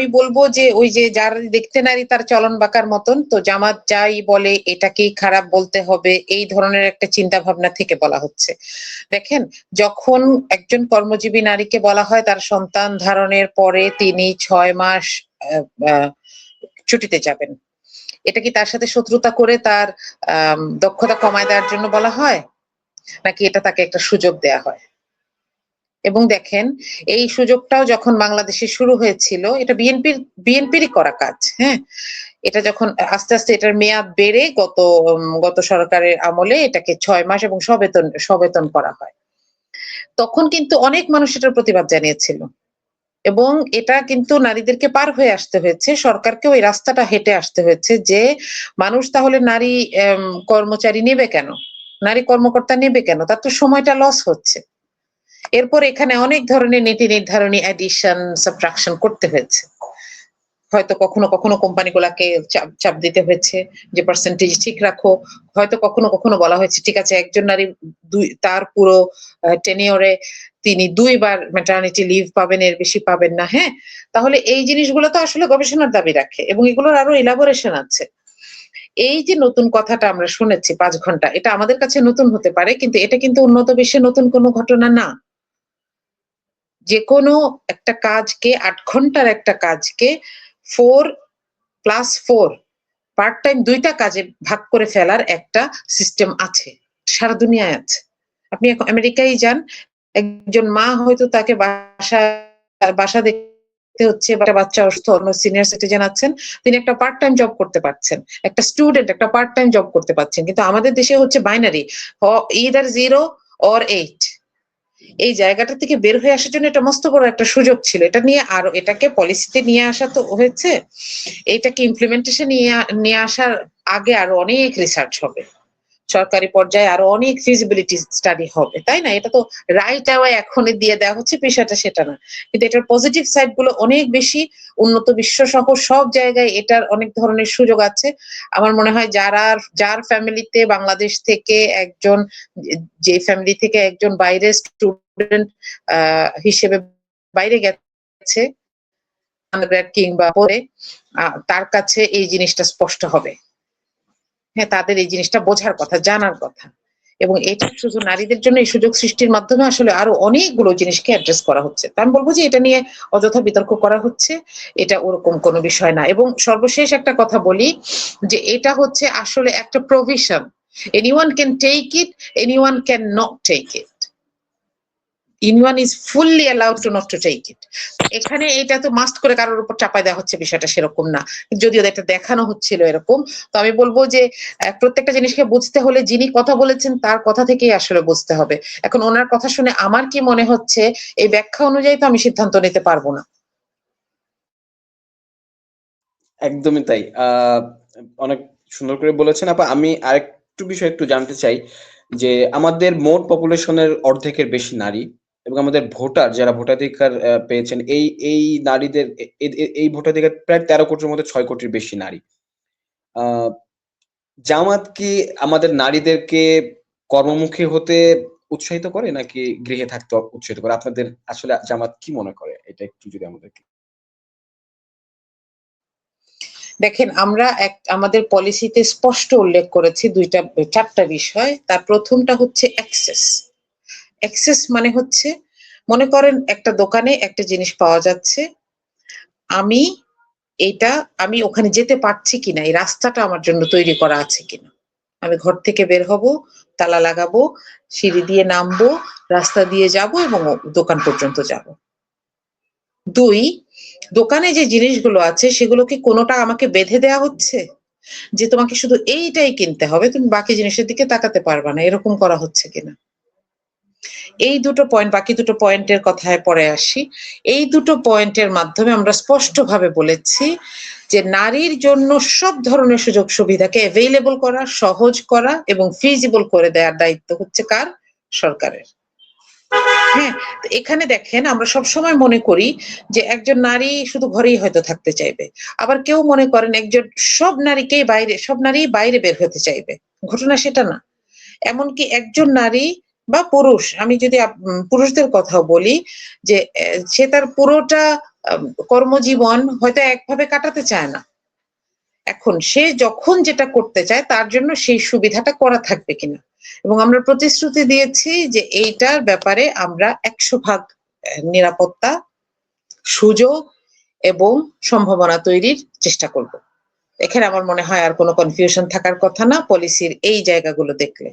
আমি বলব যে ওই যে যার দেখতে নারী তার চলন বাঁকার মতন, তো জামাত যাই বলে এটাকেই খারাপ বলতে হবে, এই ধরনের একটা চিন্তা ভাবনা থেকে বলা হচ্ছে। দেখেন, যখন একজন কর্মজীবী নারীকে বলা হয় তার সন্তান ধারণের পরে তিনি ছয় মাস ছুটিতে যাবেন। এটা কি তার সাথে শত্রুতা করে তার দক্ষতা কমায় দেওয়ার জন্য বলা হয়? নাকি এটা তাকে একটা সুযোগ দেয়া হয়? এবং দেখেন, এই সুযোগটাও যখন বাংলাদেশে শুরু হয়েছিল, এটা বিএনপির বিএনপিরই করা কাজ হ্যাঁ? এটা যখন আস্তে আস্তে এটার মেয়াদ বেড়ে গত গত সরকারের আমলে এটাকে ছয় মাস এবং সবেতন সবেতন করা হয়। তখন কিন্তু অনেক মানুষ এটার প্রতিবাদ জানিয়েছিল এবং এটা কিন্তু নারীদেরকে পার হয়ে আসতে হয়েছে। সরকারকেও এই রাস্তাটা হেঁটে আসতে হয়েছে যে, মানুষ তাহলে নারী কর্মচারী নেবে কেন? নারী কর্মকর্তা নেবে কেন? তার তো সময়টা লস হচ্ছে। এরপর এখানে অনেক ধরনের নীতি নির্ধারণী অ্যাডিশন সাবট্রাকশন করতে হয়েছে। হয়তো কখনো কখনো কোম্পানিগুলাকে চাপ চাপ দিতে হয়েছে যে পার্সেন্টেজ ঠিক রাখো। হয়তো কখনো কখনো বলা হয়েছে, ঠিক আছে, একজন নারী দুই, তার পুরো টেনিওরে তিনি দুইবার ম্যাটার্নিটি লিভ পাবেন, এর বেশি পাবেন না হ্যাঁ? তাহলে এই জিনিসগুলো তো আসলে গবেষণার দাবি রাখে এবং এগুলোর আরও ইলাবোরেশন আছে। এই যে নতুন কথাটা আমরা শুনেছি পাঁচ ঘণ্টা, এটা আমাদের কাছে নতুন হতে পারে, কিন্তু এটা কিন্তু উন্নত বিশ্বে নতুন কোনো ঘটনা না। যে কোনো একটা কাজকে, আট ঘণ্টার একটা কাজকে four plus four part time দুইটা কাজে ভাগ করে ফেলার একটা সিস্টেম আছে। সারা দুনিয়ায় আছে। আপনি এখন আমেরিকায় যান, একজন মা হয়তো তাকে বাসা বাসা দেখতে হচ্ছে বা বাচ্চা অসুস্থ, অন্য সিনিয়র সিটিজেন আছেন, তিনি একটা পার্ট টাইম জব করতে পারছেন, একটা স্টুডেন্ট একটা পার্ট টাইম জব করতে পারছেন, কিন্তু আমাদের দেশে হচ্ছে binary either zero or eight এই জায়গাটা থেকে বের হয়ে আসার জন্য এটা মস্ত বড় একটা সুযোগ ছিল। এটা নিয়ে আরও, এটাকে পলিসিতে নিয়ে আসা তো হয়েছে। এটাকে ইমপ্লিমেন্টেশন নিয়ে নিয়ে আসার আগে আরও অনেক রিসার্চ হবে। সরকারি পর্যায়ে আরও অনেক ফিজিবিলিটি স্টাডি হবে, তাই না? এটা তো রাইট আওয়াই এখনই দিয়ে দেওয়া হচ্ছে পেশাটা সেটা না। কিন্তু এটার পজিটিভ সাইডগুলো অনেক বেশি, উন্নত বিশ্ব সহ সব জায়গায় এটার অনেক ধরনের সুযোগ আছে। আমার মনে হয় যারা, যার ফ্যামিলিতে বাংলাদেশ থেকে একজন, যে- ফ্যামিলি থেকে একজন বাইরে স্টুডেন্ট হিসেবে বাইরে গেছে, কিংবা পরে তার কাছে এই জিনিসটা স্পষ্ট হবে। হ্যাঁ তাদের এই জিনিসটা বোঝার কথা, জানার কথা। এবং এটা শুধু নারীদের জন্য এই সুযোগ সৃষ্টির মাধ্যমে আসলে আরও অনেকগুলো জিনিসকে অ্যাড্রেস করা হচ্ছে। তা আমি বলব যে এটা নিয়ে অযথা বিতর্ক করা হচ্ছে, এটা ওরকম কোনো বিষয় না। এবং সর্বশেষ একটা কথা বলি যে এটা হচ্ছে আসলে একটা provision any one can take it any one can not take it anyone is fully allowed to not to take it এখানে এটা তো মাস্ট করে কারোর উপর চাপাই দেওয়া হচ্ছে বিষয়টা সেরকম না। যদিও এটা দেখানো হচ্ছিল এরকম। তো আমি বলব যে প্রত্যেকটা জিনিসকে বুঝতে হলে যিনি কথা বলেছেন তার কথা থেকেই আসলে বুঝতে হবে। এখন ওনার কথা শুনে আমার কি মনে হচ্ছে, এই ব্যাখ্যা অনুযায়ী তো আমি সিদ্ধান্ত নিতে পারব না। একদমই তাই। অনেক সুন্দর করে বলেছেন। আপা, আমি আরেকটু বিষয় একটু জানতে চাই যে, আমাদের মোট পপুলেশনের অর্ধেকের বেশি নারী। এবং আমাদের ভোটার যারা ভোটাধিকার পেয়েছেন, এই এই নারীদের এই ভোটাধিকার প্রায় তেরো কোটির মধ্যে ছয় কোটির বেশি নারী। জামাত কি আমাদের নারীদেরকে কর্মমুখী হতে উৎসাহিত করে নাকি গৃহে থাকতে উৎসাহিত করে? আপনাদের আসলে জামাত কি মনে করে? এটা একটু যদি আমাদেরকে দেখেন, আমরা এক, আমাদের পলিসিতে স্পষ্ট উল্লেখ করেছি দুইটা, চারটা বিষয়। তার প্রথমটা হচ্ছে অ্যাক্সেস অ্যাক্সেস মানে হচ্ছে, মনে করেন একটা দোকানে একটা জিনিস পাওয়া যাচ্ছে, আমি এটা আমি ওখানে যেতে পারছি কিনা, এই রাস্তাটা আমার জন্য তৈরি করা আছে কিনা। আমি ঘর থেকে বের হব, তালা লাগাবো, সিঁড়ি দিয়ে নামবো, রাস্তা দিয়ে যাব এবং দোকান পর্যন্ত যাব। দুই, দোকানে যে জিনিসগুলো আছে, সেগুলো কি কোনোটা আমাকে বেঁধে দেওয়া হচ্ছে? যে তোমাকে শুধু এইটাই কিনতে হবে, তুমি বাকি জিনিসের দিকে তাকাতে পারবা না, এরকম করা হচ্ছে কিনা? এই দুটো পয়েন্ট বাকি দুটো পয়েন্টের কথায় পরে আসি। এই দুটো পয়েন্টের মাধ্যমে আমরা স্পষ্টভাবে বলেছি যে নারীর জন্য সব ধরনের সুযোগ সুবিধাকে অ্যাভেলেবল করা, সহজ করা এবং ফিজিবল করে দেওয়ার দায়িত্ব হচ্ছে কার? সরকারের। হ্যাঁ এখানে দেখেন আমরা সব সময় মনে করি যে একজন নারী শুধু ঘরেই হয়তো থাকতে চাইবে। আবার কেউ মনে করেন একজন সব নারীকেই বাইরে, সব নারী বাইরে বের হতে চাইবে। ঘটনা সেটা না। এমনকি একজন নারী বা পুরুষ, আমি যদি পুরুষদের কথাও বলি যে সে তার পুরোটা কর্মজীবন হয়তো একভাবে কাটাতে চায় না। এখন সে যখন যেটা করতে চায়, তার জন্য সেই সুবিধাটা করা থাকবে কিনা? এবং আমরা প্রতিশ্রুতি দিয়েছি যে, এইটার ব্যাপারে আমরা একশো ভাগ নিরাপত্তা, সুযোগ এবং সম্ভাবনা তৈরির চেষ্টা করব। এখানে আমার মনে হয় আর কোনো কনফিউশন থাকার কথা না পলিসির এই জায়গাগুলো দেখলে।